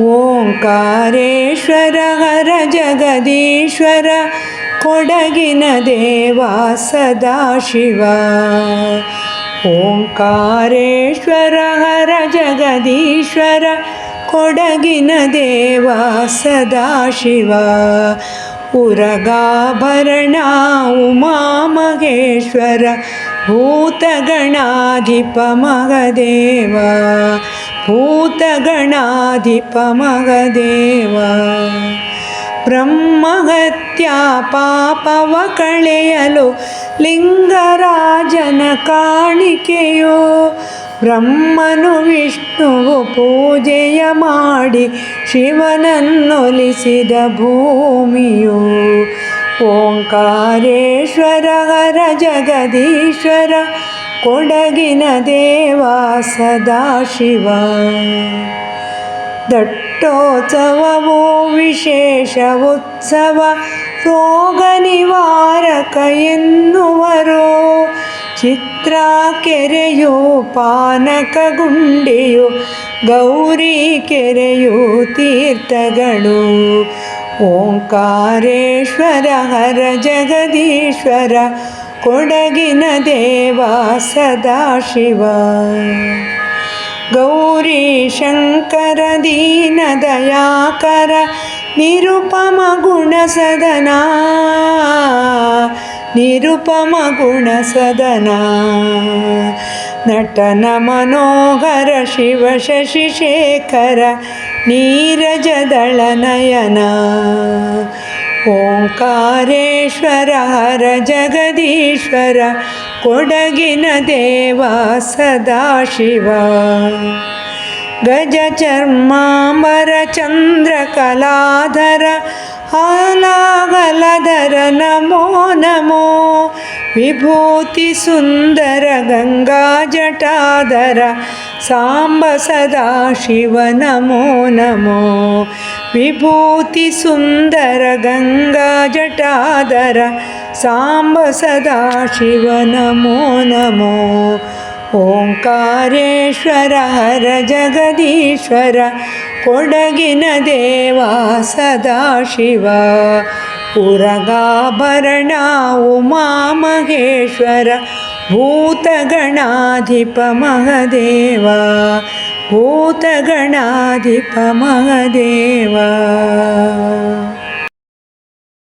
ओङ्कारेश्वर हर जगदीश्वर कोडगिन देवा सदाशिव ओङ्कारेश्वर हर जगदीश्वर कोडगिन देवा सदाशिव उरगाभरणा शिव उरगाभरणमा महेश्वर भूतगणाधिपमगदेव ಭೂತಗಣಾಧಿಪ ಮಗದೇವ ದೇವ ಮಗದೇವ ಬ್ರಹ್ಮಹತ್ಯ ಪಾಪವ ಕಳೆಯಲು ಲಿಂಗರಾಜನ ಕಾಣಿಕೆಯೋ. ಬ್ರಹ್ಮನು ವಿಷ್ಣುವು ಪೂಜೆಯ ಮಾಡಿ ಶಿವನನ್ನೊಲಿಸಿದ ಭೂಮಿಯು. ಓಂಕಾರೇಶ್ವರ ಹರ ಜಗದೀಶ್ವರ ಕೊಡಗಿನ ದೇವ ಸದಾಶಿವ ದಟ್ಟೋತ್ಸವವು ವಿಶೇಷ ಉತ್ಸವ ರೋಗ ನಿವಾರಕ ಎನ್ನುವರು. ಚಿತ್ರ ಕೆರೆಯು ಪಾನಕ ಗುಂಡಿಯು, ಗೌರಿ ಕೆರೆಯು ತೀರ್ಥಗಳು. ಓಂಕಾರೇಶ್ವರ ಹರ ಜಗದೀಶ್ವರ ಕೊಡಗಿನ ದೇವ ಸದಾಶಿವ ಗೌರಿ ಶಂಕರ ದೀನ ದಯಾಕರ ನಿರುಪಮ ಗುಣ ಸದನ. ನಿರುಪಮ ಗುಣ ಸದನ. ನಟನ ಮನೋಹರ ಶಿವ ಶಶಿಶೇಖರ ನೀರಜದಳ ನಯನ. ओङ्कारेश्वर हर जगदीश्वर कोडगिन देव सदाशिव गजचर्माम्बरचन्द्रकलाधर आनागलाधर नमो नमो विभूतिसुन्दर गङ्गाजटाधर साम्ब सदाशिव नमो नमो विभूतिसुन्दर गङ्गाजटाधर साम्ब सदाशिव नमो नमो ಓಂಕಾರೇಶ್ವರ ಹರ ಜಗದೀಶ್ವರ ಕೊಡಗಿನ ದೇವ ಸದಾಶಿವ ಉರಗಾಭರಣ ಉಮಾ ಮಹೇಶ್ವರ ಭೂತಗಣಾಧಿಪ ಮಹದೇವ ಭೂತಗಣಾಧಿಪ ಮಹದೇವ.